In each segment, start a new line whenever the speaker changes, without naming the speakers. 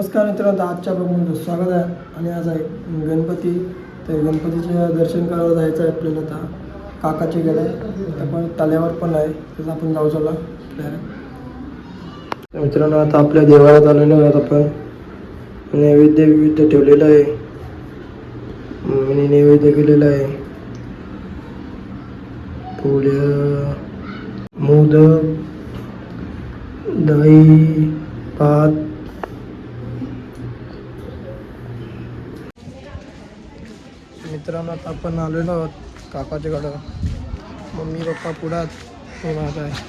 नमस्कार मित्रांनो आजच्या बघून स्वागत आहे. आणि आज आहे गणपती. तर गणपतीचे दर्शन करायला जायचं आहे आपल्याला आता. काकाचे गेलं आहे. तल्यावर पण आहे. त्याचं आपण जाऊ चला. मित्रांनो आता आपल्या देवाळात आलेलो आहोत आपण. नैवेद्य विविध ठेवलेलं आहे. मी नैवेद्य केलेलं आहे. पोळ्या मोदक दही भात मित्रांनो आता आपण आलेलो आहोत काकाच्या कडं मम्मी पप्पा पुढात मी माझा आहे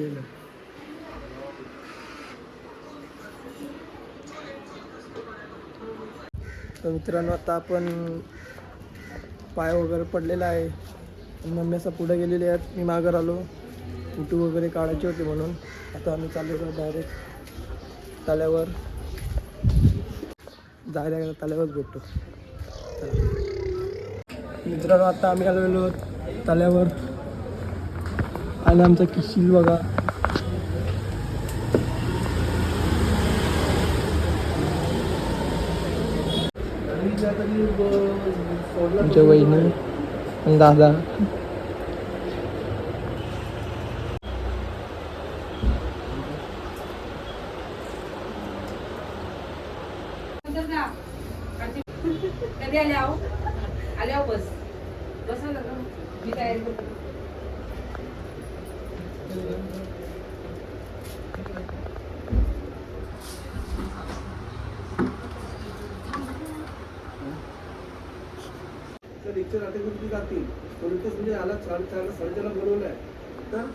केलं. तर मित्रांनो आता आपण पाय वगैरे पडलेला आहे. मम्मी असं पुढे गेलेले आहेत. मी मागं आलो फोटो वगैरे काढायचे होते म्हणून. आता आम्ही चाललेलो डायरेक्ट तल्यावर जायला तल्यावर भेटतो. मित्रांनो आता आम्ही आलेलो आहोत आणि आमचा किशील बघा. आमच्या वहिनी दादा
कधी आले आहो आले आहो बस बसा ना गं. मी तयारी करते
तर लेक्चर अटेंड जातील. थोडक्यात म्हणजे आला चार साडेचारला बोलवलं आहे. तर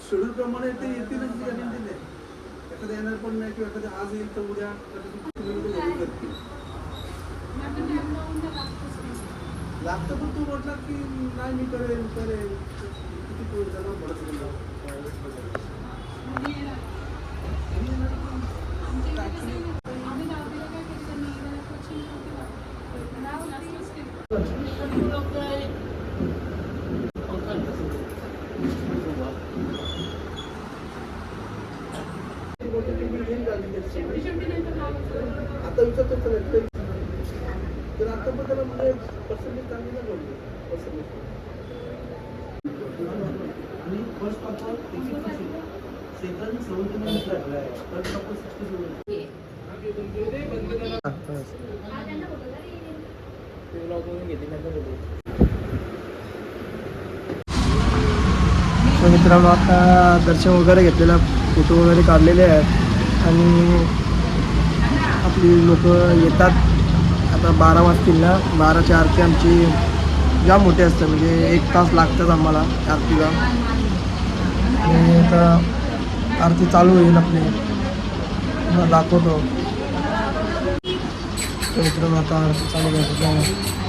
शेड्यूल प्रमाणे ते येतीलच जी दिले. एखादं येणार पण नाही किंवा एखादं आज येईल तर उद्या करतील. लागतं पण तू म्हटला की नाही मी करेन करेन. किती पोट प्रायव्हेट आता इकडे तर आता पण त्याला म्हणजे पर्सेंटेज चांगली नाही पडली पर्सेंटेज आणि first offer second seventy nine लागला आहे. फर्स्ट ऑफर सिक्स्टी सेवन
तर मित्रांनो आता दर्शन वगैरे घेतलेला फोटो वगैरे काढलेले आहेत. आणि आपली लोक येतात. आता बारा वाजतील ना. बाराची आरती आमची जाम मोठी असते. म्हणजे एक तास लागतात आम्हाला आरतीला आणि आता आरती चालू होईल आपली. दाखवतो. मित्रांनो आता चालू करायचं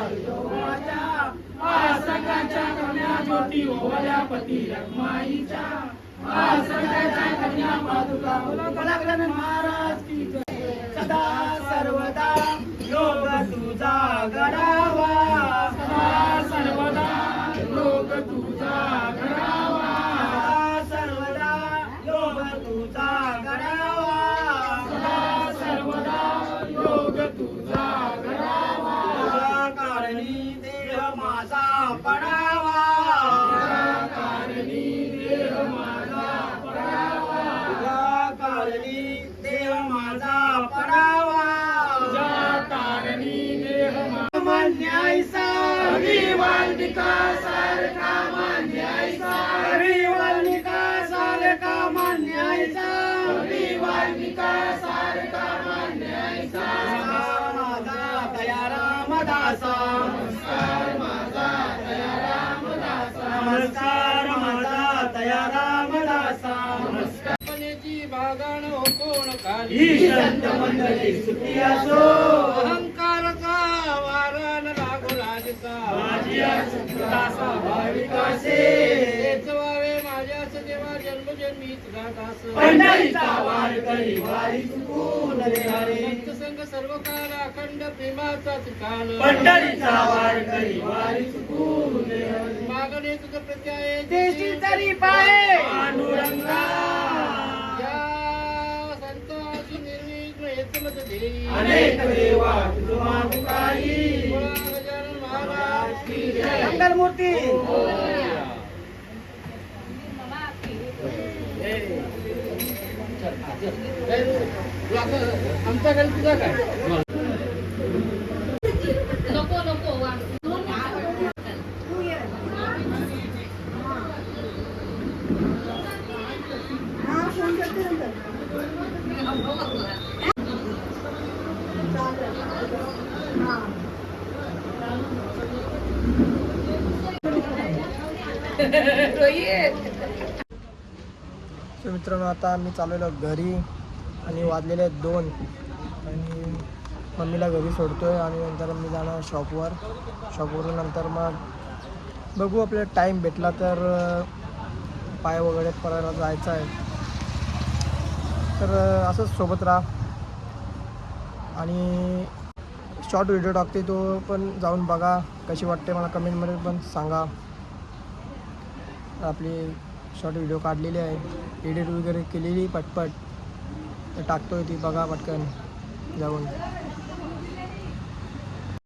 घातल्या गला कन्या ज्योती ओवल्या पती रखमाईच्या पासकाच्या कन्या पादुका गलागलन महाराज की सदा सर्वदा योग तुझा गडावा सदा सर्वदा
ही
संत मंडळी सुखी असो.
अहंकारचा वारा न लागो राजचा.
माझी दासा भाविकासे
तेच व्हावे माझ्याच देवा जन्मजन्मीच घाटास
पंढरीचा वार करी वारी चुकून रे हरे
संत सर्व काल अखंड प्रेमाचाच काल.
पंढरीचा वार करी वारी चुकून रे हरे
मागणे तुझ प्रत्याय.
तरी पांडुरंगा अनेक देवा तुझा तुकारी
बोला गजानन महाराज की जय.
मंगलमूर्ती
आमचा काय
नको नको वा
सो मित्रांनो आता आम्ही चाललेलो घरी आणि वाजलेले आहेत दोन. आणि मम्मीला घरी सोडतोय आणि नंतर मी जाणार शॉपवर. शॉपवरून नंतर मग बघू आपल्याला टाईम भेटला तर पाय वगैरे परायला जायचं आहे. तर असंच सोबत राहा. आणि शॉर्ट व्हिडिओ टाकते तो पण जाऊन बघा कशी वाटते मला कमेंटमध्ये पण सांगा. आपली शॉर्ट व्हिडिओ काढलेली आहे. एडिट वगैरे केलेली पटपट. तर टाकतोय ती बघा पटकन जाऊन.